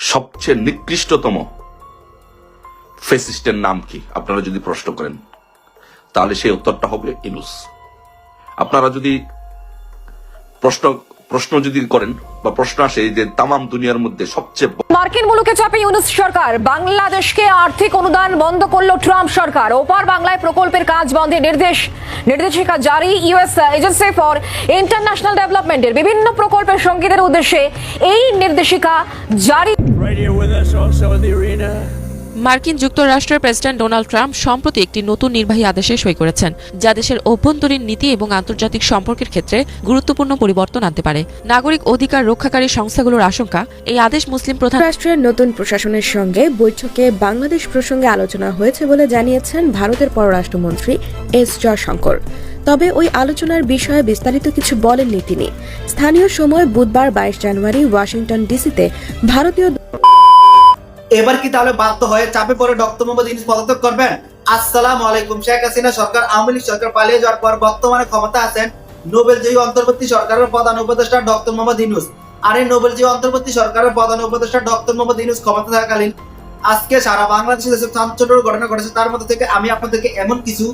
সবচেয়ে নিকৃষ্টতম ফেসিস্টের নাম কি? আপনারা যদি প্রশ্ন করেন, তাহলে সেই উত্তরটা হবে ইনুস আপনারা যদি প্রশ্ন প্রশ্ন যদি করেন বা প্রশ্ন আসে যে তামাম দুনিয়ার মধ্যে সবচেয়ে বড় মার্কিন মুলুকে চাপে ইউনুস সরকার। বাংলাদেশকে আর্থিক অনুদান বন্ধ করল ট্রাম্প সরকার। ওপার বাংলায় প্রকল্পের কাজ বন্ধে নির্দেশ। নির্দেশিকা জারি ইউএস এজেন্সি ফর ইন্টারন্যাশনাল ডেভেলপমেন্টের। বিভিন্ন প্রকল্পের সঙ্গীদের উদ্দেশ্যে এই নির্দেশিকা জারি মার্কিন যুক্তরাষ্ট্রের প্রেসিডেন্ট ডোনাল্ড ট্রাম্প সম্প্রতি একটি নতুন নির্বাহী আদেশে সই করেছেন, যা দেশের অভ্যন্তরীণ নীতি এবং আন্তর্জাতিক সম্পর্কের ক্ষেত্রে গুরুত্বপূর্ণ পরিবর্তন আনতে পারে। নাগরিক অধিকার রক্ষাকারী সংস্থাগুলোর আশঙ্কা, এই আদেশ মুসলিম প্রধান রাষ্ট্রের নতুন প্রশাসনের সঙ্গে বৈঠকে বাংলাদেশ প্রসঙ্গে আলোচনা হয়েছে বলে জানিয়েছেন ভারতের পররাষ্ট্রমন্ত্রী এস জয়শঙ্কর। তবে ওই আলোচনার বিষয়ে বিস্তারিত কিছু বলেননি তিনি। স্থানীয় সময় বুধবার বাইশ জানুয়ারি ওয়াশিংটন ডিসিতে ভারতীয় এবার কি তাহলে বাধ্য হয়ে চাপে পড়ে ডক্টর মোহাম্মদ ইউনুস পদত্যাগ করবেন? আসসালামু আলাইকুম, শেখ হাসিনা সরকার আওয়ামী লীগ সরকার পালিয়ে যাওয়ার পর বর্তমানে ক্ষমতা আছেন নোবেল জয়ী অন্তর্বর্তী সরকারের প্রধান উপদেষ্টা ডক্টর মোহাম্মদ ইউনুস। আর এই নোবেল জয়ী অন্তর্বর্তী সরকারের প্রধান উপদেষ্টা ডক্টর মোহাম্মদ ইউনুস ক্ষমতা থাকাকালীন আজকে সারা বাংলাদেশে যেসব চাঞ্চল্যের ঘটনা ঘটেছে, তার মধ্যে থেকে আমি আপনাদেরকে এমন কিছু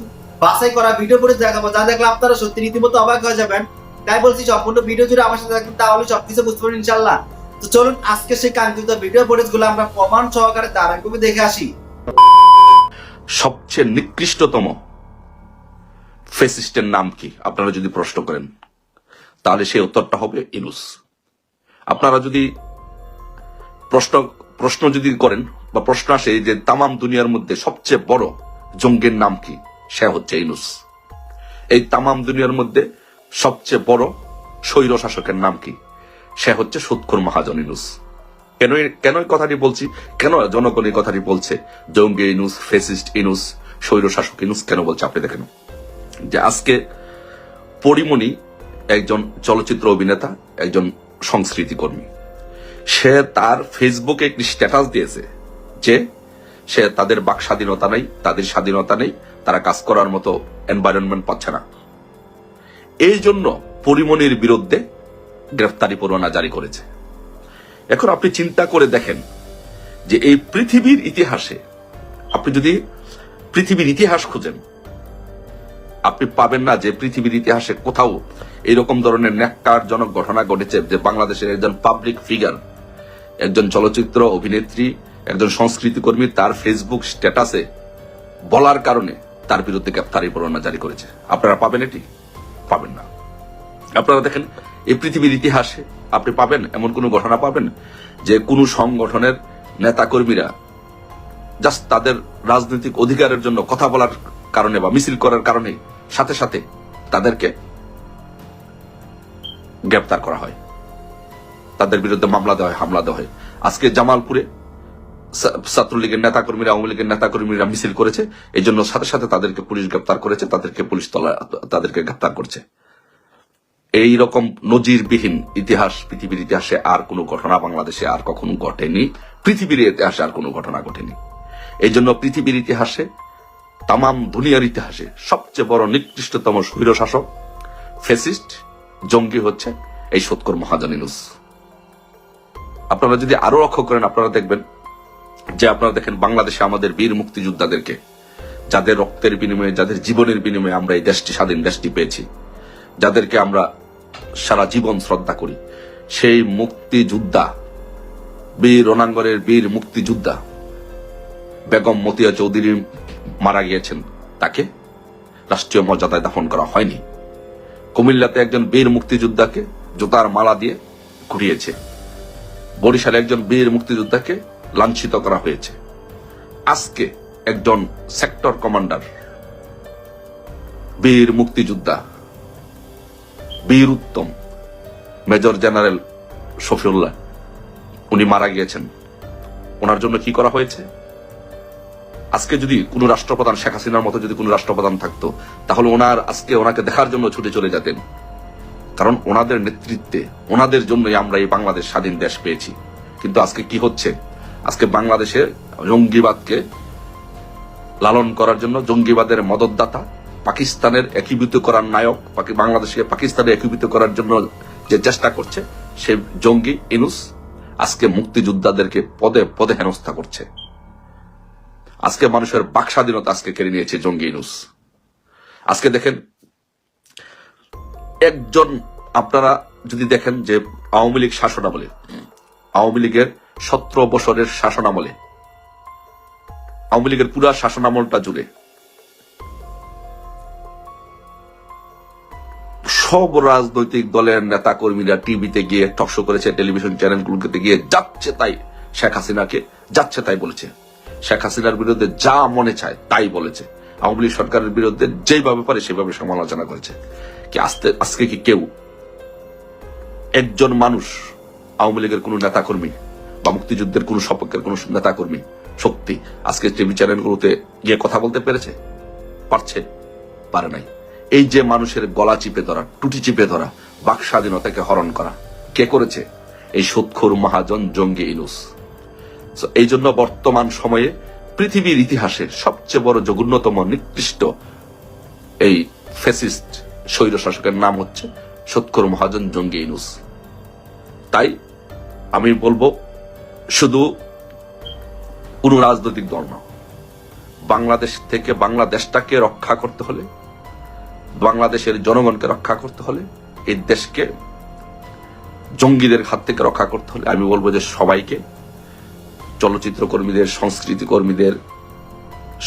বাছাই করা ভিডিও করে দেখাবো, যা দেখলে আপনারা সত্যি রীতিমতো অবাক হয়ে যাবেন। তাই বলছি, সম্পূর্ণ ভিডিও জুড়ে আমার সাথে থাকবেন তাহলে সবকিছু বুঝতে পারবেন ইনশাল্লাহ তো চলুন আজকে সেই কাঙ্ক্ষিত ভিডিও ফুটেজগুলো আমরা প্রমাণ সহকারে ধারাবাহিকভাবে দেখে আসি। সবচেয়ে নিকৃষ্টতম ফেসিস্টের নাম কি? আপনারা যদি প্রশ্ন করেন, তাহলে সেই উত্তরটা হবে ইনুস। আপনারা যদি প্রশ্ন প্রশ্ন যদি করেন বা প্রশ্ন আসে যে তামাম দুনিয়ার মধ্যে সবচেয়ে বড় জঙ্গের নাম কি, সে হচ্ছে ইনুস। এই তামাম দুনিয়ার মধ্যে সবচেয়ে বড় স্বৈর শাসকের নাম কি? সে হচ্ছে সুৎখুর মহাজন ইনুস। কেন কেন এই কথাটি বলছি? কেন জনগণ এই কথাটি বলছে? জঙ্গি ইনুস ফেসিস্ট ইনুস স্বৈর শাসক ইনুস কেন বলছে? আপনি দেখেন। যে আজকে পরিমণি একজন চলচ্চিত্র অভিনেতা, একজন সংস্কৃতি কর্মী সে তার ফেসবুকে একটি স্ট্যাটাস দিয়েছে যে সে তাদের বাক স্বাধীনতা নেই, তাদের স্বাধীনতা নেই, তারা কাজ করার মতো এনভায়রনমেন্ট পাচ্ছে না। এই জন্য পরিমণির বিরুদ্ধে গ্রেফতারি পরোয়ানা জারি করেছে। এখন আপনি চিন্তা করে দেখেন যে এই পৃথিবীর ইতিহাসে আপনি যদি পৃথিবীর ইতিহাস খুঁজেন, আপনি পাবেন না যে পৃথিবীর ইতিহাসে কোথাও এরকম ধরনের ন্যাক্কারজনক ঘটনা ঘটেছে যে বাংলাদেশের একজন পাবলিক ফিগার একজন চলচ্চিত্র অভিনেত্রী, একজন সংস্কৃতি কর্মী তার ফেসবুক স্ট্যাটাসে বলার কারণে তার বিরুদ্ধে গ্রেফতারি পরোয়ানা জারি করেছে। আপনারা পাবেন এটি? পাবেন না। আপনারা দেখেন এই পৃথিবীর ইতিহাসে আপনি পাবেন, এমন কোন ঘটনা পাবেন যে কোন সংগঠনের নেতাকর্মীরা জাস্ট তাদের রাজনৈতিক অধিকারের জন্য কথা বলার কারণে বা মিছিল করার কারণে সাথে সাথে তাদেরকে গ্রেপ্তার করা হয়। তাদের বিরুদ্ধে মামলা দেওয়া হয়, হামলা দেওয়া হয়। আজকে জামালপুরে ছাত্রলীগের নেতাকর্মীরা, আওয়ামী লীগের নেতাকর্মীরা মিছিল করেছে এই জন্য সাথে সাথে তাদেরকে পুলিশ গ্রেপ্তার করেছে, তাদেরকে পুলিশ তলা, তাদেরকে গ্রেপ্তার করছে। এই রকম নজিরবিহীন ইতিহাস, পৃথিবীর ইতিহাসে আর কোনো ঘটনা বাংলাদেশে আর কখনো ঘটেনি। পৃথিবীর ইতিহাসে আর কোনো ঘটনা ঘটেনি। এই জন্য পৃথিবীর ইতিহাসে, তামাম দুনিয়ার ইতিহাসে সবচেয়ে বড় নিকৃষ্টতম স্বৈর শাসক ফেসিস্ট জঙ্গি হচ্ছে এই সৎকর মহাজানিনুস। আপনারা যদি আরও লক্ষ্য করেন, আপনারা দেখবেন যে আপনারা দেখেন বাংলাদেশে আমাদের বীর মুক্তিযোদ্ধাদেরকে, যাদের রক্তের বিনিময়ে, যাদের জীবনের বিনিময়ে আমরা এই দেশটি, স্বাধীন দেশটি পেয়েছি, যাদেরকে আমরা সারা জীবন শ্রদ্ধা করি। সেই মুক্তিযোদ্ধা, বীর রণাঙ্গনের বীর মুক্তিযোদ্ধা বেগম মতিয়া চৌধুরী মারা গিয়েছেন। তাকে রাষ্ট্রীয় মর্যাদায় দাফন করা হয়নি। কুমিল্লাতে একজন বীর মুক্তিযোদ্ধাকে জুতার মালা দিয়ে ঘুরিয়েছে। বরিশালে একজন বীর মুক্তিযোদ্ধাকে লাঞ্ছিত করা হয়েছে। আজকে একজন সেক্টর কমান্ডার বীর মুক্তিযোদ্ধা বীর উত্তম মেজর জেনারেল শফিউল্লাহ, উনি মারা গিয়েছেন। ওনার জন্য কি করা হয়েছে? আজকে যদি কোন রাষ্ট্রপ্রধান, শেখ হাসিনার মতো যদি কোন রাষ্ট্রপ্রধান থাকতো, তাহলে ওনার আজকে ওনাকে দেখার জন্য ছুটে চলে যেতেন। কারণ ওনাদের নেতৃত্বে, ওনাদের জন্যই আমরা এই বাংলাদেশ স্বাধীন দেশ পেয়েছি। কিন্তু আজকে কি হচ্ছে? আজকে বাংলাদেশে জঙ্গিবাদকে লালন করার জন্য জঙ্গিবাদের মদতদাতা পাকিস্তানের একীভূত করার নায়ক বাংলাদেশকে পাকিস্তানে একীভূত করার জন্য যে চেষ্টা করছে, সে জঙ্গি ইনুস আজকে মুক্তিযোদ্ধাদেরকে পদে পদে হেনস্থা করছে। আজকে মানুষের বাক স্বাধীনতা আজকে কেড়ে নিয়েছে জঙ্গি ইনুস। আজকে দেখেন, একজন আপনারা যদি দেখেন যে আওয়ামী লীগ শাসনামলে, আওয়ামী লীগের সতেরো বছরের শাসনামলে, আওয়ামী লীগের পুরা শাসনামলটা জুড়ে সব রাজনৈতিক দলের নেতা কর্মীরা টিভিতে গিয়ে টকশো করেছে, টেলিভিশন চ্যানেলগুলোতে গিয়ে যাচ্ছে তাই শেখ হাসিনাকে, যাচ্ছে তাই বলেছে। শেখ হাসিনার বিরুদ্ধে যা মনে চায় তাই বলেছে। আওয়ামী লীগ সরকারের বিরুদ্ধে যেভাবে পারে সেভাবে সমালোচনা করেছে। কি আজকে আজকে কি কেউ একজন মানুষ আওয়ামী লীগের কোন নেতাকর্মী বা মুক্তিযুদ্ধের কোন সপক্ষের কোন নেতাকর্মী শক্তি আজকে টিভি চ্যানেলগুলোতে গিয়ে কথা বলতে পেরেছে? পারছে? পারে নাই। এই যে মানুষের গলা চিপে ধরা, টুটি চিপে ধরা, বাক স্বাধীনতাকে হরণ করা, কে করেছে? এই সুৎখুর মহাজন জঙ্গি ইনুস। এই জন্য বর্তমান সময়ে পৃথিবীর ইতিহাসে সবচেয়ে বড় জঘন্যতম নিকৃষ্ট এই ফেসিস্ট স্বৈর শাসকের নাম হচ্ছে সৎকর মহাজন জঙ্গি ইনুস। তাই আমি বলব, শুধু কোন রাজনৈতিক দল না, বাংলাদেশ থেকে বাংলাদেশটাকে রক্ষা করতে হলে বাংলাদেশের জনগণকে রক্ষা করতে হলে, এই দেশকে জঙ্গিদের হাত থেকে রক্ষা করতে হলে আমি বলব যে সবাইকে, চলচ্চিত্র কর্মীদের, সংস্কৃতি কর্মীদের,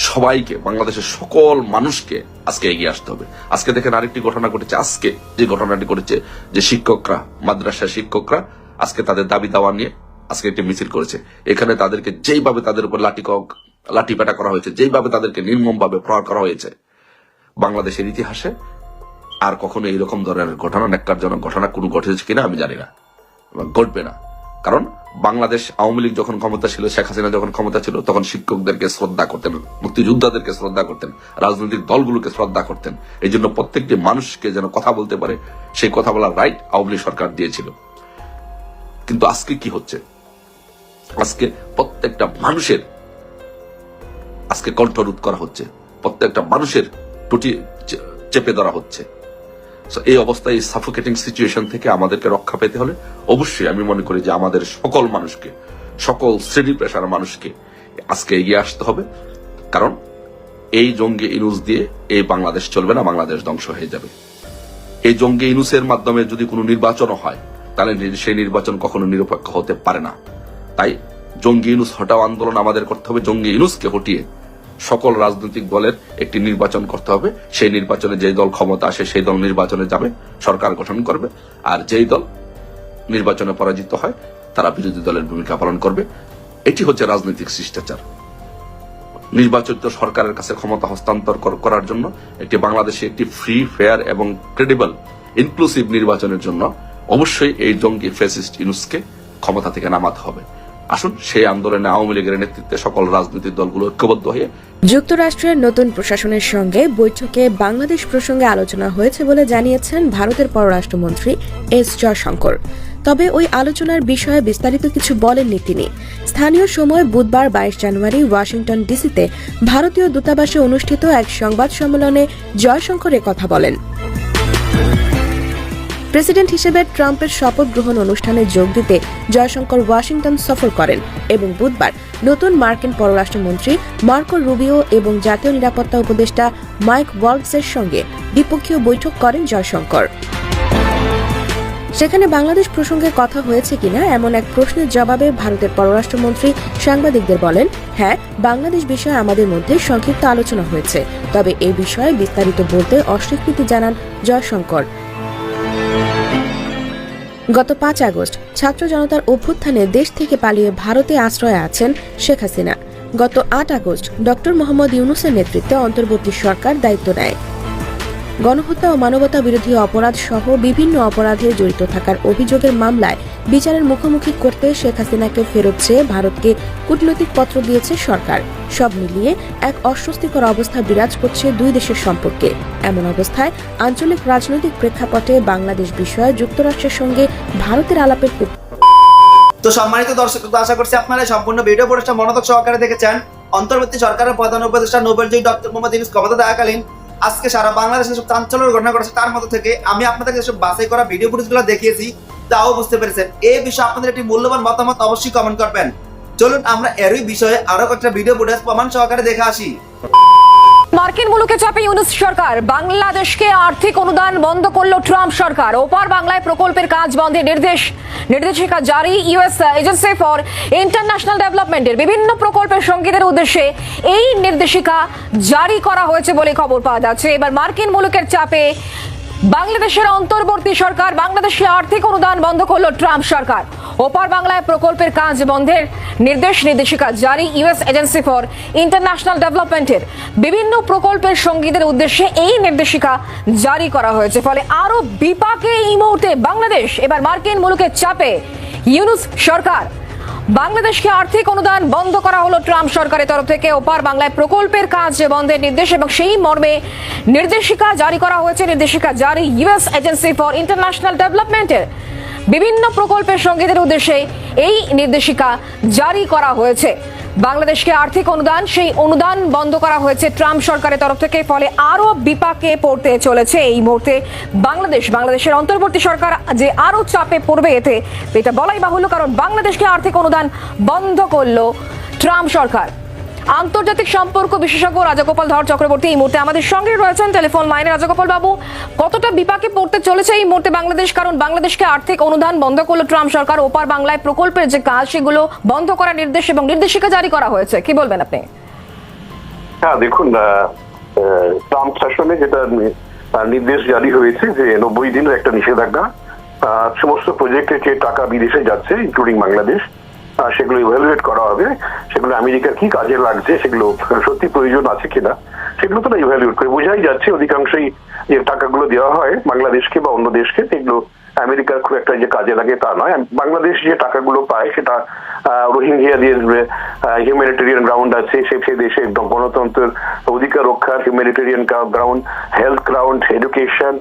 সবাইকে, বাংলাদেশের সকল মানুষকে আজকে এগিয়ে আসতে হবে। আজকে দেখেন আরেকটি ঘটনা ঘটেছে। আজকে যে ঘটনাটি ঘটেছে, যে শিক্ষকরা মাদ্রাসা শিক্ষকরা আজকে তাদের দাবি দাওয়া নিয়ে আজকে একটি মিছিল করেছে। এখানে তাদেরকে যেইভাবে তাদের উপর লাঠি লাঠি পেটা করা হয়েছে, যেইভাবে তাদেরকে নির্মমভাবে প্রহার করা হয়েছে বাংলাদেশের ইতিহাসে আর কখনো এইরকম ধরনের ঘটনা, ন্যাক্কারজনক ঘটনা কোনো ঘটেছে কিনা আমি জানি না। ঘটবে না। কারণ বাংলাদেশ আওয়ামী লীগ যখন ক্ষমতা ছিল, শেখ হাসিনা যখন ক্ষমতা ছিল, তখন শিক্ষকদেরকে শ্রদ্ধা করতেন, মুক্তিযোদ্ধাদেরকে শ্রদ্ধা করতেন, রাজনৈতিক দলগুলোকে শ্রদ্ধা করতেন। এই জন্য প্রত্যেকটি মানুষকে যেন কথা বলতে পারে, সেই কথা বলার রাইট আওয়ামী লীগ সরকার দিয়েছিল। কিন্তু আজকে কি হচ্ছে? আজকে প্রত্যেকটা মানুষের, আজকে কণ্ঠরোধ করা হচ্ছে। প্রত্যেকটা মানুষের টুটি চেপে ধরা হচ্ছে। এই অবস্থায় এই সাফোকেটিং সিচুয়েশন থেকে আমাদেরকে রক্ষা পেতে হলে অবশ্যই আমি মনে করি যে আমাদের সকল মানুষকে, সকল শ্রেণি পেশার মানুষকে আজকে এগিয়ে আসতে হবে। কারণ এই জঙ্গি ইনুস দিয়ে এই বাংলাদেশ চলবে না, বাংলাদেশ ধ্বংস হয়ে যাবে। এই জঙ্গি ইনুসের মাধ্যমে যদি কোনো নির্বাচনও হয়, তাহলে সেই নির্বাচন কখনো নিরপেক্ষ হতে পারে না। তাই জঙ্গি ইনুস হটাও আন্দোলন আমাদের করতে হবে। জঙ্গি ইনুসকে হটিয়ে সকল রাজনৈতিক দলের একটি নির্বাচন করতে হবে। সেই নির্বাচনে যেই দল ক্ষমতা আসে, সেই দল নির্বাচনে যাবে, সরকার গঠন করবে। আর যেই দল নির্বাচনে পরাজিত হয়, তারা বিরোধী দলের ভূমিকা পালন করবে। এটি হচ্ছে রাজনৈতিক শিষ্টাচার। নির্বাচিত সরকারের কাছে ক্ষমতা হস্তান্তর করার জন্য একটি বাংলাদেশে একটি ফ্রি ফেয়ার এবং ক্রেডিবল ইনক্লুসিভ নির্বাচনের জন্য অবশ্যই এই জঙ্গি ফেসিস্ট ইনুসকে ক্ষমতা থেকে নামাতে হবে। আসুন, সেই আন্দোলনে আওয়ামী লীগের নেতৃত্বে সকল রাজনৈতিক দলগুলো ঐক্যবদ্ধ হয়ে যুক্তরাষ্ট্রের নতুন প্রশাসনের সঙ্গে বৈঠকে বাংলাদেশ প্রসঙ্গে আলোচনা হয়েছে বলে জানিয়েছেন ভারতের পররাষ্ট্রমন্ত্রী এস জয়শঙ্কর। তবে ওই আলোচনার বিষয়ে বিস্তারিত কিছু বলেননি তিনি। স্থানীয় সময় বুধবার বাইশ জানুয়ারি ওয়াশিংটন ডিসিতে ভারতীয় দূতাবাসে অনুষ্ঠিত এক সংবাদ সম্মেলনে জয়শঙ্কর কথা বলেন। প্রেসিডেন্ট হিসেবে ট্রাম্পের শপথ গ্রহণ অনুষ্ঠানে যোগ দিতে জয়শঙ্কর ওয়াশিংটন সফর করেন এবং বুধবার নতুন মার্কিন পররাষ্ট্রমন্ত্রী মার্কো রুবিও এবং জাতীয় নিরাপত্তা উপদেষ্টা মাইক ওয়ালসের সঙ্গে দ্বিপক্ষীয় বৈঠক করেন জয়শঙ্কর। সেখানে বাংলাদেশ প্রসঙ্গে কথা হয়েছে কিনা এমন এক প্রশ্নের জবাবে ভারতের পররাষ্ট্রমন্ত্রী সাংবাদিকদের বলেন হ্যাঁ বাংলাদেশ বিষয়ে আমাদের মধ্যে সংক্ষিপ্ত আলোচনা হয়েছে, তবে এ বিষয়ে বিস্তারিত বলতে অস্বীকৃতি জানান জয়শঙ্কর। গত পাঁচ আগস্ট ছাত্র জনতার অভ্যুত্থানে দেশ থেকে পালিয়ে ভারতে আশ্রয় আছেন শেখ হাসিনা। গত আট আগস্ট ডক্টর মোহাম্মদ ইউনুসের নেতৃত্বে অন্তর্বর্তী সরকার দায়িত্ব নেয়। গণহত্যা ও মানবতা বিরোধী অপরাধ সহ বিভিন্ন অপরাধে জড়িত থাকার অভিযোগের মামলায় বিচারের মুখোমুখি করতে শেখ হাসিনাকে ফেরত চেয়ে ভারতকে কূটনৈতিক পত্র দিয়েছে সরকার। সব মিলিয়ে এক অস্বস্তিকর অবস্থা বিরাজ করছে দুই দেশের সম্পর্কে। এমন অবস্থায় আঞ্চলিক রাজনৈতিক প্রেক্ষাপটে বাংলাদেশ বিষয়ে যুক্তরাষ্ট্রের সঙ্গে ভারতের আলাপের তো সম্মানিত দর্শক আশা করছি আপনারা সম্পূর্ণ ভিডিও পরিষ্ঠা মনোযোগ সহকারে দেখেছেন। অন্তর্বর্তী সরকারের প্রধান উপদেষ্টা নোবেলজয়ী ডক্টর মোহাম্মদ ইউনুস ক্ষমতা থাকাকালীন আজকে সারা বাংলাদেশে সব চাঞ্চল্যের ঘটনা ঘটেছে, তার মধ্যে থেকে আমি আপনাদের যেসব বাছাই করা ভিডিও ফুটেজগুলো দেখিয়েছি, তাও বুঝতে পেরেছেন। এই বিষয়ে আপনাদের একটি মূল্যবান মতামত অবশ্যই কমেন্ট করবেন। চলুন আমরা এরই বিষয়ে আরও কয়েকটা ভিডিও ফুটেজ প্রমাণ সহকারে দেখে আসি। মার্কিন মুলুকে চাপে ইউনুস সরকার। বাংলাদেশকে আর্থিক অনুদান বন্ধ করল ট্রাম্প সরকার। ওপার বাংলায় প্রকল্পের কাজ বন্ধের নির্দেশ। নির্দেশিকা জারি ইউএস এজেন্সি ফর ইন্টারন্যাশনাল ডেভেলপমেন্টের। বিভিন্ন প্রকল্পের সঙ্গীদের উদ্দেশ্যে এই নির্দেশিকা জারি করা হয়েছে বলে খবর পাওয়া যাচ্ছে। এবার মার্কিন মুলুকের চাপে বাংলাদেশের অন্তর্বর্তী সরকার বাংলাদেশে আর্থিক অনুদান বন্ধ করল ট্রাম্প সরকার। ওপার বাংলায় প্রকল্পের কাজ বন্ধের নির্দেশ নির্দেশিকা জারি ইউএস এজেন্সি ফর ইন্টারন্যাশনাল ডেভেলপমেন্টের। বিভিন্ন প্রকল্পের সঙ্গীদের উদ্দেশ্যে এই নির্দেশিকা জারি করা হয়েছে। ফলে আরও বিপাকে এই মুহূর্তে বাংলাদেশ। এবার মার্কিন মুলুকের চাপে ইউনুস সরকার বাংলাদেশকে আর্থিক অনুদান বন্ধ করা হলো ট্রাম্প সরকারের তরফ থেকে। ওপার বাংলায় প্রকল্পের কাজ বন্ধের নির্দেশ এবং সেই মর্মে নির্দেশিকা জারি করা হয়েছে। নির্দেশিকা জারি ইউএস এজেন্সি ফর ইন্টারন্যাশনাল ডেভেলপমেন্টের। বিভিন্ন প্রকল্পের সঙ্গীদের উদ্দেশ্যে এই নির্দেশিকা জারি করা হয়েছে। বাংলাদেশকে আর্থিক অনুদান, সেই অনুদান বন্ধ করা হয়েছে ট্রাম্প সরকারের তরফ থেকে, ফলে আরও বিপাকে পড়তে চলেছে এই মুহূর্তে বাংলাদেশ। বাংলাদেশের অন্তর্বর্তী সরকার যে আরও চাপে পড়বে এতে, এটা বলাই বাহুল্য, কারণ বাংলাদেশকে আর্থিক অনুদান বন্ধ করল ট্রাম্প সরকার। আন্তর্জাতিক সম্পর্ক বিশেষজ্ঞ রাজাগোপাল ধর চক্রবর্তী এই মুহূর্তে আমাদের সঙ্গে রয়েছেন টেলিফোন লাইনে রাজাগোপাল বাবু। কতটা বিপাকে পড়তে চলেছে এই মুহূর্তে বাংলাদেশ? কারণ বাংলাদেশকে আর্থিক অনুদান বন্ধ করল ট্রাম্প সরকার। ওপার বাংলায় প্রকল্পের যে কাজ, সেগুলো বন্ধ করার নির্দেশ এবং নির্দেশিকা জারি করা হয়েছে। কি বলবেন আপনি? হ্যাঁ দেখুন ট্রাম্প শাসনে যেটা নির্দেশ জারি হয়েছে যে নব্বই দিনের একটা নিষেধাজ্ঞা সমস্ত প্রজেক্টে যে টাকা বিদেশে যাচ্ছে ইনক্লুডিং বাংলাদেশ সেগুলো ইভ্যালুয়েট করা হবে, সেগুলো আমেরিকার কি কাজে লাগছে, সেগুলো সত্যি প্রয়োজন আছে কিনা, সেগুলো তো ইভ্যালুয়েট করে। বোঝাই যাচ্ছে অধিকাংশই যে টাকাগুলো দেওয়া হয় বাংলাদেশকে বা অন্য দেশকে, সেগুলো আমেরিকার খুব একটা যে কাজে লাগে তা নয়। বাংলাদেশ যে টাকাগুলো পায়, সেটা রোহিঙ্গিয়াদের হিউম্যানিটেরিয়ান গ্রাউন্ড আছে, সে সে দেশে একদম গণতন্ত্রের অধিকার রক্ষার humanitarian ground health ground education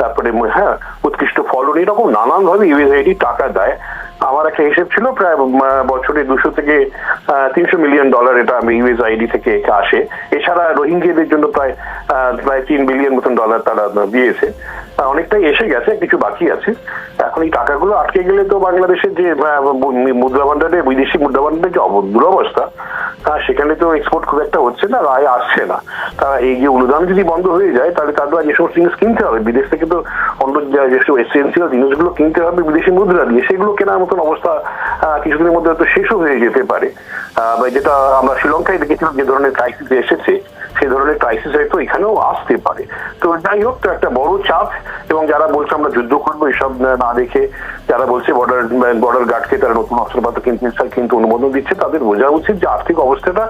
তারপরে হ্যাঁ উৎকৃষ্ট ফলন, এরকম নানান ভাবে ইউএসআইডি টাকা দেয়। আমার একটা হিসেব ছিল প্রায় বছরে দুশো থেকে তিনশো মিলিয়ন ডলার এটা আমি ইউএস আইডি থেকে আসে। এছাড়া রোহিঙ্গিয়াদের জন্য প্রায় প্রায় তিন বিলিয়ন মতন ডলার তারা দিয়েছে। অনেকটাই এসে গেছে কিছু বাকি আছে। এখন এই টাকাগুলো আটকে গেলে তো বাংলাদেশের যে মুদ্রা ভান্ডারে বিদেশি মুদ্রা ভান্ডারের যে দুরবস্থা আহ, সেখানে তো এক্সপোর্ট খুব একটা হচ্ছে না আয় আসছে না। তা এই যে অনুদান যদি বন্ধ হয়ে যায় তাহলে তাদের যে সমস্ত জিনিস কিনতে হবে। বিদেশ থেকে তো অন্য যেসব এসেন্সিয়াল জিনিসগুলো কিনতে হবে বিদেশি মুদ্রা দিয়ে। সেগুলো কেনার মতন অবস্থা কিছুদিনের মধ্যে হয়তো শেষও হয়ে যেতে পারে। বা যেটা আমরা শ্রীলঙ্কায় দেখেছিলাম যে ধরনের ক্রাইসিস এসেছে সেই ধরনের ক্রাইসিস হয়তো এখানেও আসতে পারে। তো যাই হোক তো একটা বড় চাপ। এবং যারা বলছে আমরা যুদ্ধ করব, এসব না দেখে যারা বলছে বর্ডার বর্ডার গার্ডকে তারা নতুন অস্ত্রপাত্র কিনতে অনুমোদন দিচ্ছে, তাদের বোঝা উচিত যে আর্থিক অবস্থাটা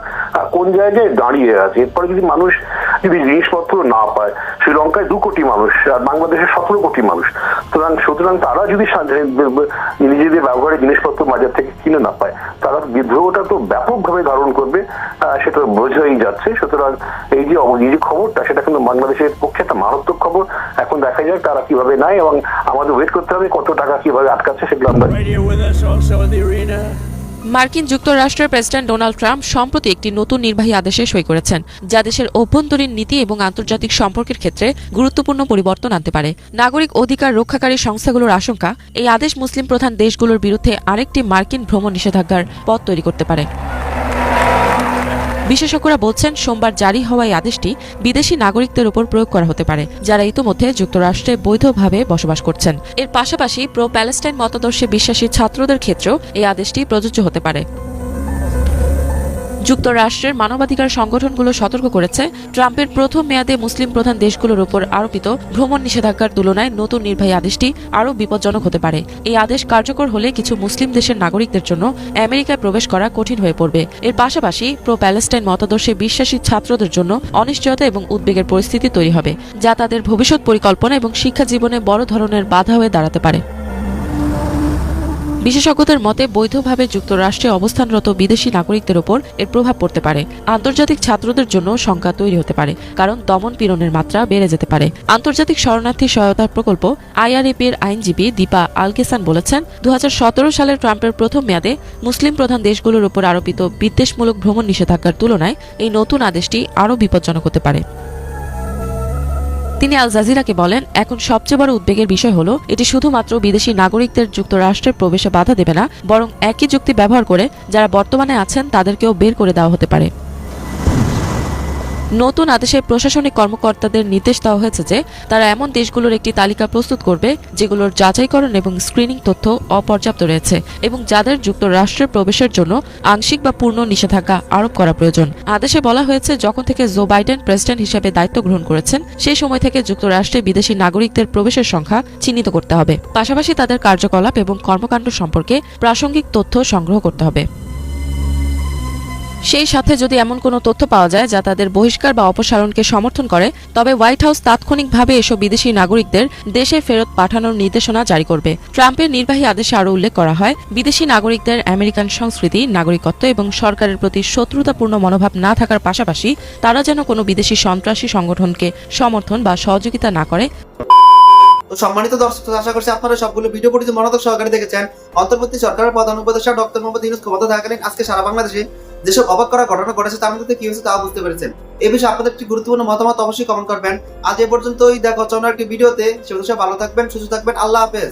কোন জায়গায় দাঁড়িয়ে আছে। এরপরে যদি মানুষ যদি জিনিসপত্র না পায়, শ্রীলঙ্কায় দু কোটি মানুষ, আর বাংলাদেশে সতেরো কোটি মানুষ, সুতরাং সুতরাং তারা যদি নিজেদের ব্যবহারের জিনিসপত্র বাজার থেকে কিনে না পায়, তারা বিদ্রোহটা তো ব্যাপকভাবে ধারণ করবে সেটা বোঝাই যাচ্ছে। সুতরাং এই যে এই যে খবরটা, সেটা কিন্তু বাংলাদেশের পক্ষে একটা মারাত্মক খবর। এখন দেখা যাক তারা কীভাবে নেয় এবং আমাদের ওয়েট করতে হবে কত টাকা কীভাবে আটকাচ্ছে সেগুলো আমরা. মার্কিন যুক্তরাষ্ট্রের প্রেসিডেন্ট ডোনাল্ড ট্রাম্প সম্প্রতি একটি নতুন নির্বাহী আদেশে সই করেছেন যা দেশের অভ্যন্তরীণ নীতি এবং আন্তর্জাতিক সম্পর্কের ক্ষেত্রে গুরুত্বপূর্ণ পরিবর্তন আনতে পারে। নাগরিক অধিকার রক্ষাকারী সংস্থাগুলোর আশঙ্কা এই আদেশ মুসলিম প্রধান দেশগুলোর বিরুদ্ধে আরেকটি মার্কিন ভ্রমণ নিষেধাজ্ঞার পথ তৈরি করতে পারে। বিশেষজ্ঞরা বলছেন, সোমবার জারি হওয়া এই আদেশটি বিদেশি নাগরিকদের উপর প্রয়োগ করা হতে পারে, যারা ইতোমধ্যে যুক্তরাষ্ট্রে বৈধভাবে বসবাস করছেন। এর পাশাপাশি প্রো প্যালেস্টাইন মতাদর্শে বিশ্বাসী ছাত্রদের ক্ষেত্রেও এই আদেশটি প্রযোজ্য হতে পারে। যুক্তরাষ্ট্রের মানবাধিকার সংগঠনগুলো সতর্ক করেছে। ট্রাম্পের প্রথম মেয়াদে মুসলিম প্রধান দেশগুলোর উপর আরোপিত ভ্রমণ নিষেধাজ্ঞার তুলনায় নতুন নির্বাহী আদেশটি আরও বিপজ্জনক হতে পারে। এই আদেশ কার্যকর হলে কিছু মুসলিম দেশের নাগরিকদের জন্য আমেরিকায় প্রবেশ করা কঠিন হয়ে পড়বে। এর পাশাপাশি প্রো প্যালেস্টাইন মতাদর্শে বিশ্বাসী ছাত্রদের জন্য অনিশ্চয়তা এবং উদ্বেগের পরিস্থিতি তৈরি হবে, যা তাদের ভবিষ্যৎ পরিকল্পনা এবং শিক্ষা জীবনে বড় ধরনের বাধা হয়ে দাঁড়াতে পারে। বিশেষজ্ঞদের মতে, বৈধভাবে যুক্তরাষ্ট্রে অবস্থানরত বিদেশি নাগরিকদের ওপর এর প্রভাব পড়তে পারে। আন্তর্জাতিক ছাত্রদের জন্য শঙ্কা তৈরি হতে পারে, কারণ দমন পীড়নের মাত্রা বেড়ে যেতে পারে। আন্তর্জাতিক শরণার্থী সহায়তা প্রকল্প আইআরএপি এর আইনজীবী দীপা আলকেসান বলেছেন দু সালের ট্রাম্পের প্রথম মেয়াদে মুসলিম প্রধান দেশগুলোর উপর আরোপিত বিদ্বেষমূলক ভ্রমণ নিষেধাজ্ঞার তুলনায় এই নতুন আদেশটি আরও বিপজ্জনক হতে পারে। তিনি আল জাজিরাকে বলেন, এখন সবচেয়ে বড় উদ্বেগের বিষয় হলো, এটি শুধুমাত্র বিদেশি নাগরিকদের যুক্তরাষ্ট্রের প্রবেশে বাধা দেবে না, বরং একই যুক্তি ব্যবহার করে যারা বর্তমানে আছেন তাদেরকেও বের করে দেওয়া হতে পারে। নতুন আদেশে প্রশাসনিক কর্মকর্তাদের নির্দেশ দেওয়া হয়েছে যে তারা এমন দেশগুলোর একটি তালিকা প্রস্তুত করবে যেগুলোর যাচাইকরণ এবং স্ক্রিনিং তথ্য অপর্যাপ্ত রয়েছে এবং যাদের যুক্তরাষ্ট্রের প্রবেশের জন্য আংশিক বা পূর্ণ নিষেধাজ্ঞা আরোপ করা প্রয়োজন। আদেশে বলা হয়েছে, যখন থেকে জো বাইডেন প্রেসিডেন্ট হিসেবে দায়িত্ব গ্রহণ করেছেন, সেই সময় থেকে যুক্তরাষ্ট্রে বিদেশি নাগরিকদের প্রবেশের সংখ্যা চিহ্নিত করতে হবে। পাশাপাশি তাদের কার্যকলাপ এবং কর্মকাণ্ড সম্পর্কে প্রাসঙ্গিক তথ্য সংগ্রহ করতে হবে। সেই সাথে যদি এমন কোনো তথ্য পাওয়া যায় যা তাদের বহিষ্কার বা অপসারণকে সমর্থন করে, তবে হোয়াইট হাউস তাৎক্ষণিকভাবে এসব বিদেশি নাগরিকদের দেশে ফেরত পাঠানোর নির্দেশনা জারি করবে। ট্রাম্পের নির্বাহী আদেশে আরও উল্লেখ করা হয়, বিদেশি নাগরিকদের আমেরিকান সংস্কৃতি, নাগরিকত্ব এবং সরকারের প্রতি শত্রুতাপূর্ণ মনোভাব না থাকার পাশাপাশি তারা যেন কোনো বিদেশি সন্ত্রাসী সংগঠনকে সমর্থন বা সহযোগিতা না করে। তো সম্মানিত দর্শক আশা করছি আপনারা সবগুলো ভিডিও পড়তে মনোযোগ সহকারে দেখেছেন। অন্তর্বর্তী সরকারের প্রধান উপদেষ্টা ডক্টর মোহাম্মদ ইউনুস ক্ষমতা থাকাকালীন আজকে সারা বাংলাদেশে যেসব অবাক করা ঘটনা ঘটেছে, তার মধ্যে কি হয়েছে তা বুঝতে পেরেছেন। এ বিষয়ে আপনাদের একটি গুরুত্বপূর্ণ মতামত অবশ্যই কমেন্ট করবেন। আজ এ পর্যন্তই, দেখা অন্য একটি ভিডিওতে সে ভালো থাকবেন, সুস্থ থাকবেন। আল্লাহ হাফেজ।